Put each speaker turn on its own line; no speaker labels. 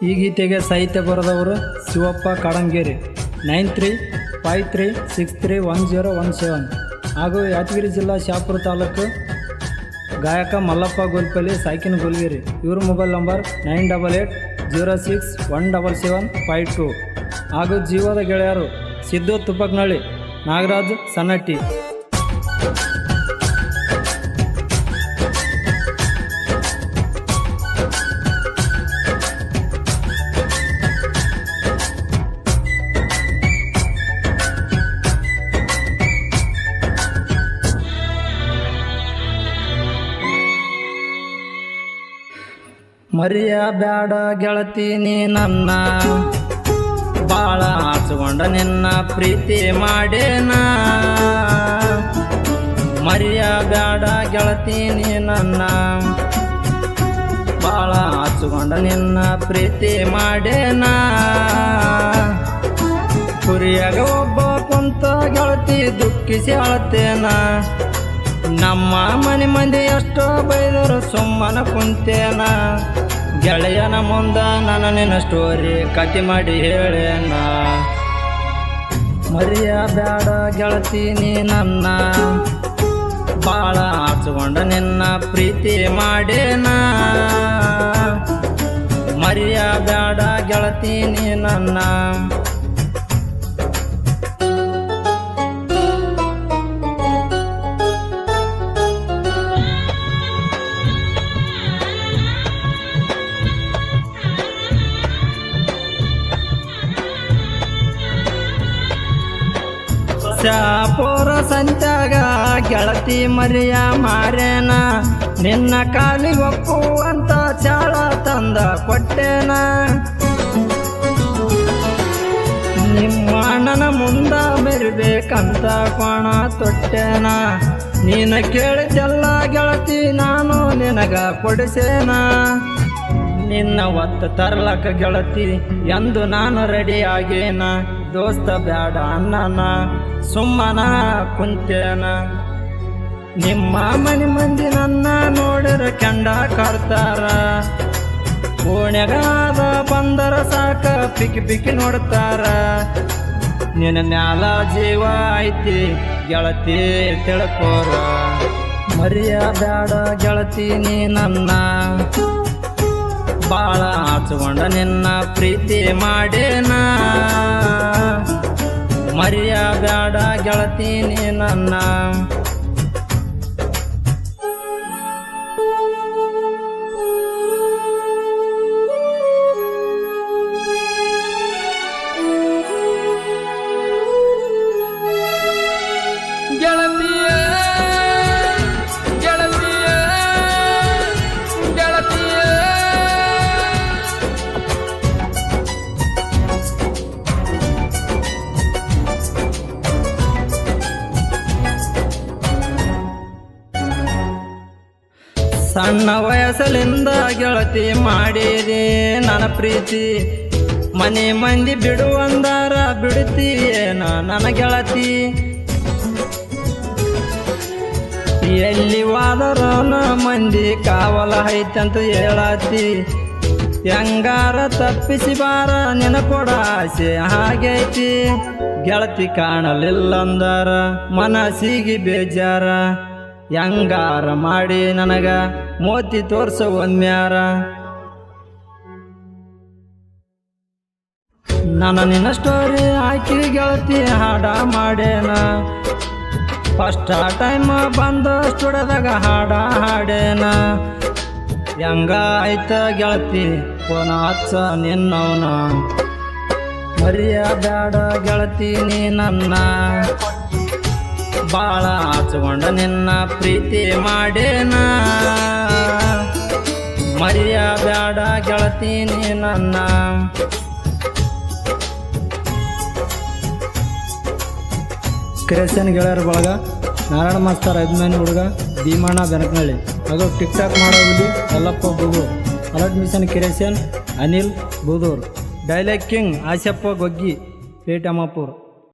ಈ ಗೀತೆಗೆ ಸಾಹಿತ್ಯ ಬರೆದವರು Shivappa Kadangeri. Nine three five three six three one zero one seven. ಹಾಗೂ ಯಾದಗಿರಿ ಜಿಲ್ಲಾ ಶಾಪುರ ತಾಲೂಕು ಗಾಯಕ ಮಲ್ಲಪ್ಪ ಗೋಲ್ಪಲ್ಲಿ ಸಾಕಿನ ಗೋಲ್ಗಿರಿ. ಇವ್ರ mobile number nine double eight zero six one double seven five two. ಹಾಗೂ ಜೀವದ ಗೆಳೆಯರು ಸಿದ್ದು ತುಪ್ಪಕ್ನಳ್ಳಿ ನಾಗರಾಜ್ ಸನ್ನಟ್ಟಿ. ಮರಿಯ ಬ್ಯಾಡ ಗೆಳತಿ ನೀ ನನ್ನ. ಬಾಳ ಹಚ್ಕೊಂಡ ನಿನ್ನ ಪ್ರೀತಿ ಮಾಡೇನ. ಮರಿಯ ಬ್ಯಾಡ ಗೆಳತಿ ನೀ ನನ್ನ. ಬಾಳ ಹಚ್ಕೊಂಡ ನಿನ್ನ ಪ್ರೀತಿ ಮಾಡೇನ. ಕುರಿಯಾಗ ಒಬ್ಬ ಕುಂತ ಗೆಳತಿ ದುಃಖಿಸಿ ಅಳತೇನ. ನಮ್ಮ ಮನೆ ಮಂದಿ ಎಷ್ಟೋ ಬೈದರು, ಸುಮ್ಮನ ಕುಂತೇನ. ಗೆಳೆಯನ ಮುಂದ ನನ್ನ ನಿನ್ನ ಸ್ಟೋರಿ ಕತೆ ಮಾಡಿ ಹೇಳೇನ. ಮರಿಯ ಬ್ಯಾಡ ಗೆಳತೀನಿ ನನ್ನ. ಬಾಳ ಹಚ್ಕೊಂಡ ನಿನ್ನ ಪ್ರೀತಿ ಮಾಡೇನ. ಮರಿಯ ಬ್ಯಾಡ ಗೆಳತಿ ನೀ ನನ್ನ. ಶಾಪುರ ಸಂತ್ಯಾಗ ಗೆಳತಿ ಮರಿಯ ಮಾರೇನ. ನಿನ್ನ ಕಾಲಿ ಒಪ್ಪು ಅಂತ ಚಾಳ ತಂದ ಕೊಟ್ಟೇನ. ನಿಮ್ಮ ಅಣ್ಣನ ಮುಂದ ಮೆರಿಬೇಕಂತ ಕೋಣ ತೊಟ್ಟೇನ. ನೀನ ಕೇಳಿದೆಲ್ಲ ಗೆಳತಿ, ನಾನು ನಿನಗ ಕೊಡಿಸೇನ. ನಿನ್ನ ಒತ್ತ ತರ್ಲಕ ಗೆಳತಿ, ಎಂದು ನಾನು ರೆಡಿ ದೋಸ್ತ ಬ್ಯಾಡ ಅಣ್ಣನ, ಸುಮ್ಮನ ಕುಂತೇನ ನಿಮ್ಮ ಮನೆ ಮಂದಿ ನನ್ನ ನೋಡಿರ ಕೆಂಡ ಕಾಡ್ತಾರ. ಕೋಣೆಗಾದ ಬಂದರ ಸಾಕ ಪಿಕಿ ಪಿಕಿ ನೋಡ್ತಾರ. ನಿನ್ನ ನ್ಯಾಲ ಜೀವ ಐತಿ, ಗೆಳತಿ ತಿಳ್ಕೋರ. ಮರಿಯ ಬ್ಯಾಡ ಗೆಳತಿ ನೀ ನನ್ನ. ಬಾಳ ಆಚುಕೊಂಡ ನಿನ್ನ ಪ್ರೀತಿ ಮಾಡೇನ? ಮರಿಯ ಗೆಳತೀನಿ ನನ್ನ ಸಣ್ಣ ವಯಸ್ಸಲಿಂದ ಗೆಳತಿ ಮಾಡಿದೆ ನನ್ನ ಪ್ರೀತಿ. ಮನೆ ಮಂದಿ ಬಿಡು ಅಂದಾರ ಬಿಡುತ್ತೀಯೇನ ನನ್ನ ಗೆಳತಿ. ಎಲ್ಲಿ ವಾದರೋನ ಮಂದಿ ಕಾವಲ ಐತಂತ ಹೇಳತಿ. ಹೆಂಗಾರ ತಪ್ಪಿಸಿ ಬಾರ ನಿನ ಕೊಡ ಆಸೆ ಹಾಗೈತಿ ಗೆಳತಿ ಕಾಣಲಿಲ್ಲಂದಾರ, ಮನಸ್ಸಿಗೆ ಬೇಜಾರ. ಹೆಂಗಾರ ಮಾಡಿ ನನಗ ಮೋತಿ ತೋರ್ಸ ಒಂದ್ಯಾರ. ನನ್ನ ನಿನ್ನ ಸ್ಟೋರಿ ಹಾಕಿ ಗೆಳತಿ ಹಾಡ ಮಾಡೇನ ಫಸ್ಟ್ ಟೈಮ್ ಬಂದ ಸ್ಟುಡದಾಗ ಹಾಡ ಹಾಡೇನ ಹೆಂಗ ಆಯ್ತ ಗೆಳತಿ ಕೋನ ಹಚ್ಚ ನಿನ್ನವನ. ಮರಿಯ ಬ್ಯಾಡ ಗೆಳತಿ ನೀ ನನ್ನ ಬಾಳ ಹಚ್ಕೊಂಡ ನಿನ್ನ ಪ್ರೀತಿ ಮಾಡೇನ. ಮರಿಯ ಬ್ಯಾಡ ಗೆಳತಿ ನೀ ನನ್ನ. ಕ್ರೇಸನ್ ಗೆಳೆಯರ ಬಳಗ, ನಾರಾಯಣ ಮಾಸ್ತರ್ ಅಭಿಮಾನಿ ಹುಡುಗ, ಭೀಮಣ್ಣ ಬೆನಕನಹಳ್ಳಿ. ಅದು ಟಿಕ್ ಟಾಕ್ ಮಾಡೋ ಹುಲಿ ಯಲ್ಲಪ್ಪ ಅಲರ್ಟ್ ಮಿಷನ್ ಕಿರೇಶನ್ Anil ಬೂದೂರ್. Dialogue king Ashappa Goggi Petamapur